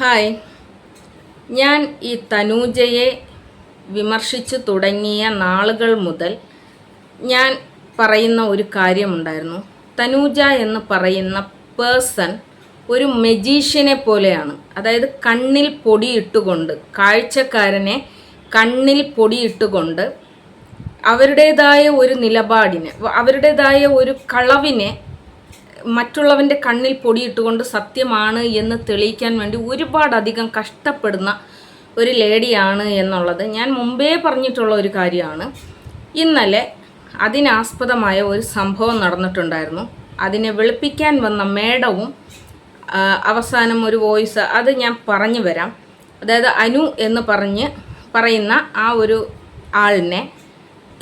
Hi. ഞാൻ ഈ തനൂജയെ വിമർശിച്ചു തുടങ്ങിയ നാളുകൾ മുതൽ ഞാൻ പറയുന്ന ഒരു കാര്യമുണ്ടായിരുന്നു. തനൂജ എന്ന് പറയുന്ന പേഴ്സൺ ഒരു മെജീഷ്യനെ പോലെയാണ്. അതായത് കണ്ണിൽ പൊടിയിട്ടുകൊണ്ട് കാഴ്ചക്കാരനെ കണ്ണിൽ പൊടിയിട്ടുകൊണ്ട് അവരുടേതായ ഒരു നിലപാടിനെ അവരുടേതായ ഒരു കളവിനെ മറ്റുള്ളവന്റെ കണ്ണിൽ പൊടിയിട്ടുകൊണ്ട് സത്യമാണ് എന്ന് തെളിയിക്കാൻ വേണ്ടി ഒരുപാടധികം കഷ്ടപ്പെടുന്ന ഒരു ലേഡിയാണ് എന്നുള്ളത് ഞാൻ മുമ്പേ പറഞ്ഞിട്ടുള്ള ഒരു കാര്യമാണ്. ഇന്നലെ അതിനാസ്പദമായ ഒരു സംഭവം നടന്നിട്ടുണ്ടായിരുന്നു. അതിനെ വെളുപ്പിക്കാൻ വന്ന മേഡവും അവസാനം ഒരു വോയിസ് അത് ഞാൻ പറഞ്ഞു വരാം. അതായത് അനു എന്ന് പറഞ്ഞ് പറയുന്ന ആ ഒരു ആളിനെ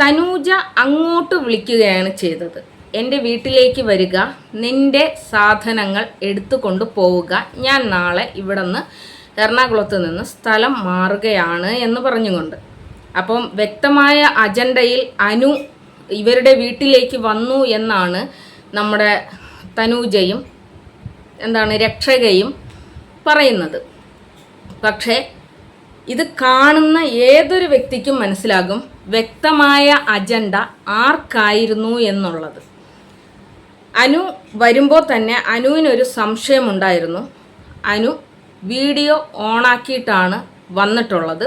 തനൂജ അങ്ങോട്ട് വിളിക്കുകയാണ് ചെയ്തത്. എന്റെ വീട്ടിലേക്ക് വരിക നിന്റെ സാധനങ്ങൾ എടുത്തുകൊണ്ട് പോവുക. ഞാൻ നാളെ ഇവിടെ നിന്ന് എറണാകുളത്ത് നിന്ന് സ്ഥലം മാറുകയാണ് എന്ന് പറഞ്ഞുകൊണ്ട്. അപ്പം വ്യക്തമായ അജണ്ടയിൽ അനു ഇവരുടെ വീട്ടിലേക്ക് വന്നു എന്നാണ് നമ്മുടെ തനൂജയും എന്താണ് രക്ഷകയും പറയുന്നത്. പക്ഷേ ഇത് കാണുന്ന ഏതൊരു വ്യക്തിക്കും മനസ്സിലാകും വ്യക്തമായ അജണ്ട ആർക്കായിരുന്നു എന്നുള്ളത്. അനു വരുമ്പോൾ തന്നെ അനുവിനൊരു സംശയമുണ്ടായിരുന്നു. അനു വീഡിയോ ഓണാക്കിയിട്ടാണ് വന്നിട്ടുള്ളത്.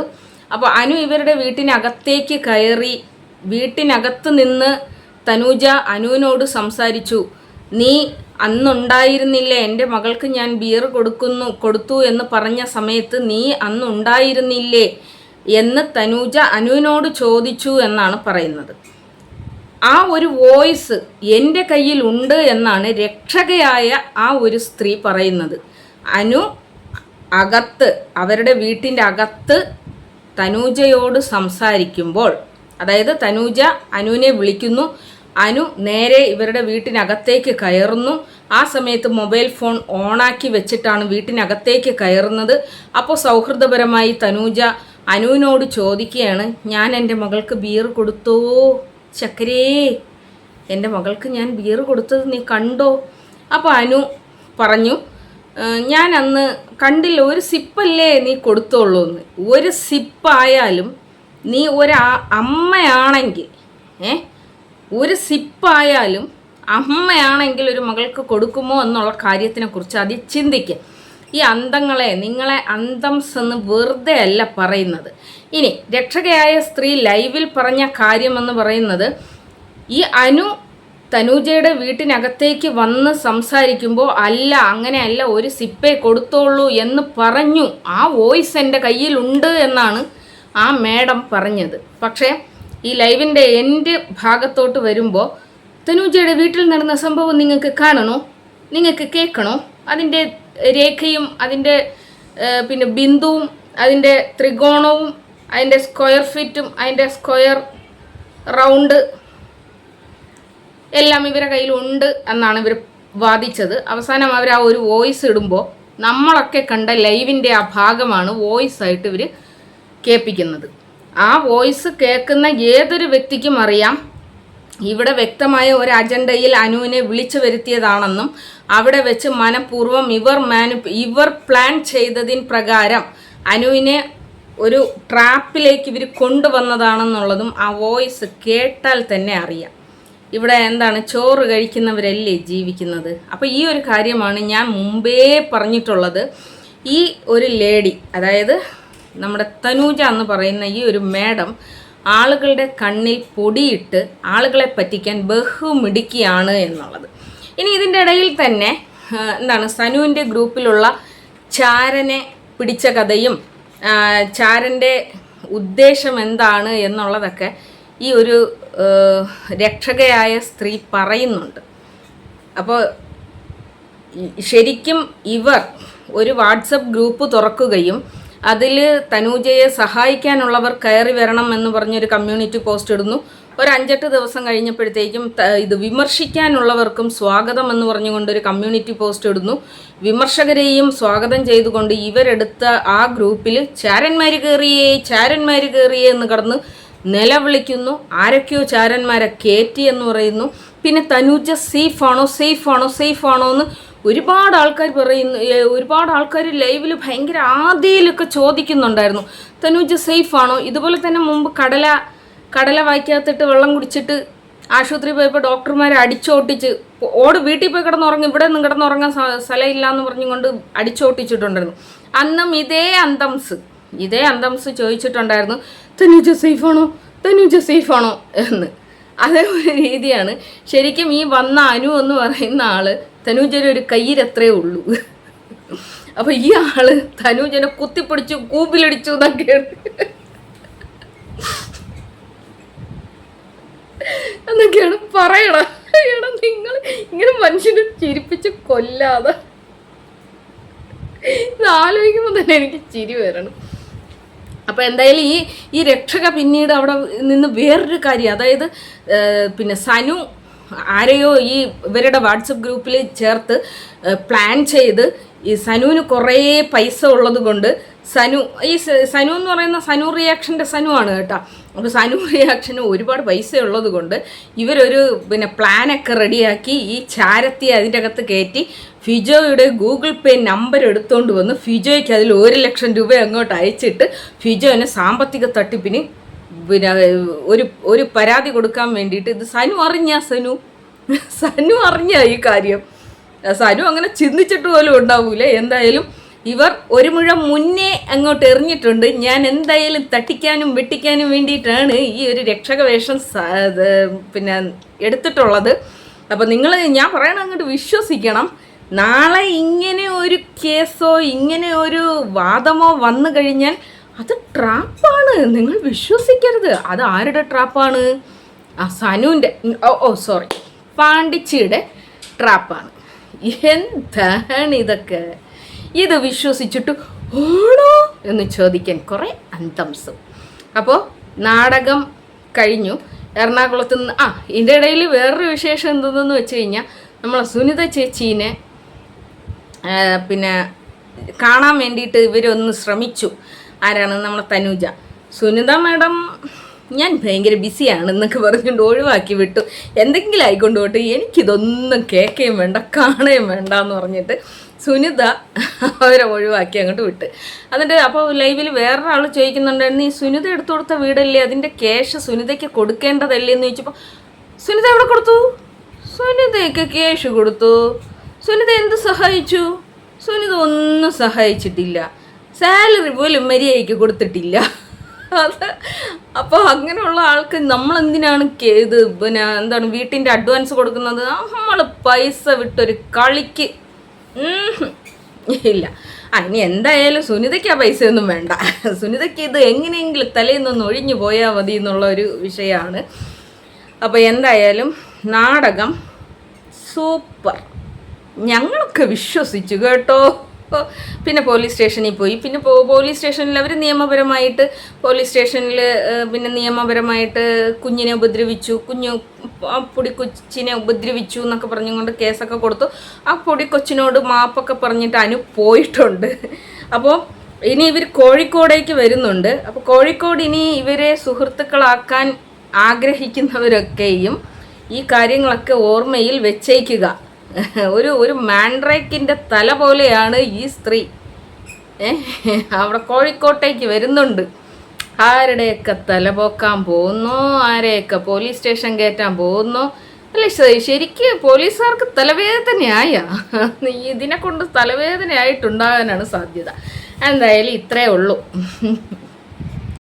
അപ്പോൾ അനു ഇവരുടെ വീട്ടിനകത്തേക്ക് കയറി വീട്ടിനകത്ത് നിന്ന് തനൂജ അനുവിനോട് സംസാരിച്ചു. നീ അന്നുണ്ടായിരുന്നില്ല? എന്റെ മകൾക്ക് ഞാൻ ബിയർ കൊടുക്കുന്നു കൊടുത്തു എന്ന് പറഞ്ഞ സമയത്ത് നീ അന്നുണ്ടായിരുന്നില്ലേ? എന്ന് തനൂജ അനുവിനോട് ചോദിച്ചു എന്നാണ് പറയുന്നത്. ആ ഒരു വോയിസ് എന്റെ കയ്യിൽ ഉണ്ട് എന്നാണ് രക്ഷകയായ ആ ഒരു സ്ത്രീ പറയുന്നത്. അനു അകത്ത് അവരുടെ വീട്ടിന്റെ അകത്ത് തനൂജയോട് സംസാരിക്കുമ്പോൾ അതായത് തനൂജ അനുവിനെ വിളിക്കുന്നു. അനു നേരെ ഇവരുടെ വീട്ടിനകത്തേക്ക് കയറുന്നു. ആ സമയത്ത് മൊബൈൽ ഫോൺ ഓണാക്കി വെച്ചിട്ടാണ് വീട്ടിനകത്തേക്ക് കയറുന്നത്. അപ്പോൾ സൗഹൃദപരമായി തനൂജ അനുവിനോട് ചോദിക്കുകയാണ് ഞാൻ എന്റെ മകൾക്ക് ബിയർ കൊടുത്തോ? ചക്കരേ എന്റെ മകൾക്ക് ഞാൻ ബിയർ കൊടുത്തത് നീ കണ്ടോ? അപ്പോൾ അനു പറഞ്ഞു ഞാൻ അന്ന് കണ്ടില്ല ഒരു സിപ്പല്ലേ നീ കൊടുത്തോളൂ എന്ന്. ഒരു സിപ്പായാലും നീ ഒരു അമ്മയാണെങ്കിൽ ഏ ഒരു സിപ്പായാലും അമ്മയാണെങ്കിൽ ഒരു മകൾക്ക് കൊടുക്കുമോ എന്നുള്ള കാര്യത്തിനെക്കുറിച്ച് അതി ചിന്തിക്കുക ഈ അന്തങ്ങളെ നിങ്ങളെ അന്തംസ് എന്ന് വെറുതെ അല്ല പറയുന്നത്. ഇനി രക്ഷകയായ സ്ത്രീ ലൈവിൽ പറഞ്ഞ കാര്യമെന്ന് പറയുന്നത് ഈ അനു തനൂജയുടെ വീട്ടിനകത്തേക്ക് വന്ന് സംസാരിക്കുമ്പോൾ അല്ല അങ്ങനെയല്ല ഒരു സിപ്പേ കൊടുത്തോളൂ എന്ന് പറഞ്ഞു. ആ വോയിസ് എന്റെ കയ്യിലുണ്ട് എന്നാണ് ആ മേഡം പറഞ്ഞത്. പക്ഷേ ഈ ലൈവിന്റെ എന്റെ ഭാഗത്തോട്ട് വരുമ്പോൾ തനൂജയുടെ വീട്ടിൽ നടന്ന സംഭവം നിങ്ങൾക്ക് കാണണോ? നിങ്ങൾക്ക് കേൾക്കണോ? അതിന്റെ രേഖയും അതിന്റെ പിന്നെ ബിന്ദുവും അതിന്റെ ത്രികോണവും അതിന്റെ സ്ക്വയർ ഫീറ്റും അതിന്റെ സ്ക്വയർ റൗണ്ട് എല്ലാം ഇവരെ കയ്യിലുണ്ട് എന്നാണ് ഇവർ വാദിച്ചത്. അവസാനം അവർ ആ ഒരു വോയിസ് ഇടുമ്പോൾ നമ്മളൊക്കെ കണ്ട ലൈവിന്റെ ആ ഭാഗമാണ് വോയിസ് ആയിട്ട് ഇവർ കേൾപ്പിക്കുന്നത്. ആ വോയിസ് കേൾക്കുന്ന ഏതൊരു വ്യക്തിക്കും അറിയാം. ഇവിടെ വ്യക്തമായ ഒരു അജണ്ടയിൽ അനുവിനെ വിളിച്ചു വരുത്തിയതാണെന്നും അവിടെ വെച്ച് മനഃപൂർവം ഇവർ മാനു ഇവർ പ്ലാൻ ചെയ്തതിൻ പ്രകാരം അനുവിനെ ഒരു ട്രാപ്പിലേക്ക് ഇവർ കൊണ്ടുവന്നതാണെന്നുള്ളതും ആ വോയിസ് കേട്ടാൽ തന്നെ അറിയാം. ഇവിടെ എന്താണ്? ചോറ് കഴിക്കുന്നവരല്ലേ ജീവിക്കുന്നത്? അപ്പോൾ ഈ ഒരു കാര്യമാണ് ഞാൻ മുമ്പേ പറഞ്ഞിട്ടുള്ളത്. ഈ ഒരു ലേഡി അതായത് നമ്മുടെ തനൂജ എന്ന് പറയുന്ന ഈ ഒരു മേഡം ആളുകളുടെ കണ്ണിൽ പൊടിയിട്ട് ആളുകളെ പറ്റിക്കാൻ ബഹുമിടുക്കിയാണ് എന്നുള്ളത്. ഇനി ഇതിന്റെ ഇടയിൽ തന്നെ എന്താണ്? സനുവിന്റെ ഗ്രൂപ്പിലുള്ള ചാരനെ പിടിച്ച കഥയും ചാരന്റെ ഉദ്ദേശം എന്താണ് എന്നുള്ളതൊക്കെ ഈ ഒരു രക്ഷകയായ സ്ത്രീ പറയുന്നുണ്ട്. അപ്പോൾ ശരിക്കും ഇവർ ഒരു വാട്സപ്പ് ഗ്രൂപ്പ് തുറക്കുകയും അതിൽ തനൂജയെ സഹായിക്കാനുള്ളവർ കയറി വരണം എന്ന് പറഞ്ഞൊരു കമ്മ്യൂണിറ്റി പോസ്റ്റ് ഇടുന്നു. ഒരു അഞ്ചെട്ട് ദിവസം കഴിഞ്ഞപ്പോഴത്തേക്കും ഇത് വിമർശിക്കാനുള്ളവർക്കും സ്വാഗതം എന്ന് പറഞ്ഞുകൊണ്ട് ഒരു കമ്മ്യൂണിറ്റി പോസ്റ്റ് ഇടുന്നു. വിമർശകരെയും സ്വാഗതം ചെയ്തുകൊണ്ട് ഇവരെടുത്ത ആ ഗ്രൂപ്പിൽ ചാരന്മാർ കയറിയേ ചാരന്മാർ കയറിയേ എന്ന് കടന്ന് നിലവിളിക്കുന്നു. ആരൊക്കെയോ ചാരന്മാരെ കയറ്റി എന്ന് പറയുന്നു. പിന്നെ തനൂജ സേഫ് ആണോ സേഫ് ആണോ സേഫ് ആണോ എന്ന് ഒരുപാട് ആൾക്കാർ പറയുന്നു. ഒരുപാട് ആൾക്കാർ ലൈവിൽ ഭയങ്കര ആദ്യയിലൊക്കെ ചോദിക്കുന്നുണ്ടായിരുന്നു. തനൂജ സേഫ് ആണോ ഇതുപോലെ തന്നെ മുമ്പ് കടല കടല വായിക്കാത്തിട്ട് വെള്ളം കുടിച്ചിട്ട് ആശുപത്രി പോയപ്പോൾ ഡോക്ടർമാരെ അടിച്ചോട്ടിച്ച് ഓട് വീട്ടിൽ പോയി കിടന്നുറങ്ങി. ഇവിടെ നിന്ന് കിടന്നുറങ്ങാൻ സ്ഥ- സ്ഥലമില്ല എന്ന് പറഞ്ഞുകൊണ്ട് അടിച്ചോട്ടിച്ചിട്ടുണ്ടായിരുന്നു. അന്നും ഇതേ അന്തംസ് ഇതേ അന്തംസ് ചോദിച്ചിട്ടുണ്ടായിരുന്നു തനുജ സേഫാണോ? സേഫ് ആണോ എന്ന്. അതേ ഒരു രീതിയാണ്. ശരിക്കും ഈ വന്ന അനു എന്ന് പറയുന്ന ആൾ തനുജന് ഒരു കയ്യിലത്രേ ഉള്ളൂ. അപ്പൊ ഈ ആൾ തനുജനെ കുത്തിപ്പിടിച്ചു കൂപ്പിലടിച്ചു എന്നൊക്കെയാണ്. എന്നൊക്കെയാണ് പറയണം എടാ നിങ്ങൾ ഇങ്ങനെ മനുഷ്യനെ ചിരിപ്പിച്ച് കൊല്ലാതെ. ഇത് ആലോചിക്കുമ്പോൾ തന്നെ എനിക്ക് ചിരി വരണം. അപ്പോൾ എന്തായാലും ഈ ഈ രക്ഷക പിന്നീട് അവിടെ നിന്ന് വേറൊരു കാര്യം അതായത് പിന്നെ സനു ആരെയോ ഈ ഇവരുടെ വാട്സപ്പ് ഗ്രൂപ്പിൽ ചേർത്ത് പ്ലാൻ ചെയ്ത് ഈ സനുവിന് കുറേ പൈസ ഉള്ളത് കൊണ്ട് സനു ഈ സനു എന്ന് പറയുന്ന സനു റിയാക്ഷന്റെ സനു ആണ് കേട്ടോ. അപ്പോൾ സനു റിയാക്ഷന് ഒരുപാട് പൈസ ഉള്ളത് കൊണ്ട് ഇവരൊരു പിന്നെ പ്ലാനൊക്കെ റെഡിയാക്കി ഈ ചാരത്തി അതിന്റെ അകത്ത് കയറ്റി ഫിജോയുടെ ഗൂഗിൾ പേ നമ്പർ എടുത്തുകൊണ്ട് വന്ന് ഫിജോയ്ക്ക് അതിൽ ഒരു ലക്ഷം രൂപ അങ്ങോട്ട് അയച്ചിട്ട് ഫിജോനെ സാമ്പത്തിക തട്ടിപ്പിന് പിന്നെ ഒരു ഒരു പരാതി കൊടുക്കാൻ വേണ്ടിയിട്ട് ഇത് സനു അറിഞ്ഞ സനു? സനു അറിഞ്ഞ ഈ കാര്യം. സനു അങ്ങനെ ചിന്തിച്ചിട്ട് പോലും ഉണ്ടാവൂല. എന്തായാലും ഇവർ ഒരു മുഴ മുന്നേ അങ്ങോട്ട് എറിഞ്ഞിട്ടുണ്ട്. ഞാൻ എന്തായാലും തട്ടിക്കാനും വെട്ടിക്കാനും വേണ്ടിയിട്ടാണ് ഈ ഒരു രക്ഷക വേഷം പിന്നെ എടുത്തിട്ടുള്ളത്. അപ്പം നിങ്ങൾ ഞാൻ പറയണ അങ്ങോട്ട് വിശ്വസിക്കണം. നാളെ ഇങ്ങനെ ഒരു കേസോ ഇങ്ങനെ ഒരു വാദമോ വന്നു കഴിഞ്ഞാൽ അത് ട്രാപ്പാണ്. നിങ്ങൾ വിശ്വസിക്കരുത്. അത് ആരുടെ ട്രാപ്പാണ്? ആ സനുവിന്റെ. ഓ ഓ സോറി പാണ്ടിച്ചിയുടെ ട്രാപ്പാണ്. എന്താണ് ഇതൊക്കെ? ഇത് വിശ്വസിച്ചിട്ട് ഓണോ എന്ന് ചോദിക്കാൻ കുറേ അന്തംസം. അപ്പോൾ നാടകം കഴിഞ്ഞു. എറണാകുളത്ത് നിന്ന് ആ ഇതിന്റെ ഇടയിൽ വേറൊരു വിശേഷം എന്തെന്ന് വെച്ച് കഴിഞ്ഞാൽ നമ്മളെ സുനിത ചേച്ചീനെ പിന്നെ കാണാൻ വേണ്ടിയിട്ട് ഇവരൊന്ന് ശ്രമിച്ചു. ആരാണ് നമ്മളെ തനുജ? സുനിത മാഡം ഞാൻ ഭയങ്കര ബിസിയാണ് എന്നൊക്കെ പറഞ്ഞുകൊണ്ട് ഒഴിവാക്കി വിട്ടു. എന്തെങ്കിലും ആയിക്കൊണ്ട് പോട്ടെ എനിക്കിതൊന്നും കേൾക്കുകയും വേണ്ട കാണുകയും വേണ്ട എന്ന് പറഞ്ഞിട്ട് സുനിത അവരെ ഒഴിവാക്കി അങ്ങോട്ട് വിട്ട്. എന്നിട്ട് അപ്പോൾ ലൈവിൽ വേറൊരാൾ ചോദിക്കുന്നുണ്ടായിരുന്നു ഈ സുനിത എടുത്തു കൊടുത്ത വീടല്ലേ? അതിന്റെ ക്യാഷ് സുനിതയ്ക്ക് കൊടുക്കേണ്ടതല്ലേ? എന്ന് ചോദിച്ചപ്പോൾ സുനിത എവിടെ കൊടുത്തു? സുനിതയ്ക്ക് ക്യാഷ് കൊടുത്തു. സുനിത എന്ത് സഹായിച്ചു? സുനിത ഒന്നും സഹായിച്ചിട്ടില്ല. സാലറി പോലും മര്യാദയ്ക്ക് കൊടുത്തിട്ടില്ല. അത് അപ്പോൾ അങ്ങനെയുള്ള ആൾക്ക് നമ്മൾ എന്തിനാണ് ഇത് പിന്നെ എന്താണ് വീട്ടിന്റെ അഡ്വാൻസ് കൊടുക്കുന്നത്? നമ്മൾ പൈസ വിട്ടൊരു കളിക്ക്. ഇല്ല. ഇനി എന്തായാലും സുനിതയ്ക്ക് ആ പൈസയൊന്നും വേണ്ട. സുനിതയ്ക്ക് ഇത് എങ്ങനെയെങ്കിലും തലയിൽ നിന്ന് ഒഴിഞ്ഞു പോയാൽ മതി എന്നുള്ള ഒരു വിഷയമാണ്. അപ്പോൾ എന്തായാലും നാടകം സൂപ്പർ. ഞങ്ങളൊക്കെ വിശ്വസിച്ചു കേട്ടോ. പിന്നെ പോലീസ് സ്റ്റേഷനിൽ പോയി. പിന്നെ പോലീസ് സ്റ്റേഷനിൽ അവർ നിയമപരമായിട്ട് പോലീസ് സ്റ്റേഷനിൽ പിന്നെ നിയമപരമായിട്ട് കുഞ്ഞിനെ ഉപദ്രവിച്ചു. കുഞ്ഞു ആ പൊടിക്കൊച്ചിനെ ഉപദ്രവിച്ചു എന്നൊക്കെ പറഞ്ഞുകൊണ്ട് കേസൊക്കെ കൊടുത്തു. ആ പൊടി കൊച്ചിനോട് മാപ്പൊക്കെ പറഞ്ഞിട്ട് അനു പോയിട്ടുണ്ട്. അപ്പോൾ ഇനി ഇവർ കോഴിക്കോടേക്ക് വരുന്നുണ്ട്. അപ്പോൾ കോഴിക്കോട് ഇനി ഇവരെ സുഹൃത്തുക്കളാക്കാൻ ആഗ്രഹിക്കുന്നവരൊക്കെയും ഈ കാര്യങ്ങളൊക്കെ ഓർമ്മയിൽ വെച്ചേക്കുക. ഒരു ഒരു മാൻഡ്രേക്കിന്റെ തല പോലെയാണ് ഈ സ്ത്രീ. അവിടെ കോഴിക്കോട്ടേക്ക് വരുന്നുണ്ട്. ആരുടെയൊക്കെ തല പോക്കാൻ പോകുന്നു? ആരെയൊക്കെ പോലീസ് സ്റ്റേഷൻ കയറ്റാൻ പോകുന്നു? അല്ല ശരിക്ക് പോലീസുകാർക്ക് തലവേദനയായ? ഇതിനെ കൊണ്ട് തലവേദനയായിട്ടുണ്ടാകാനാണ് സാധ്യത. എന്തായാലും ഇത്രയേ ഉള്ളൂ.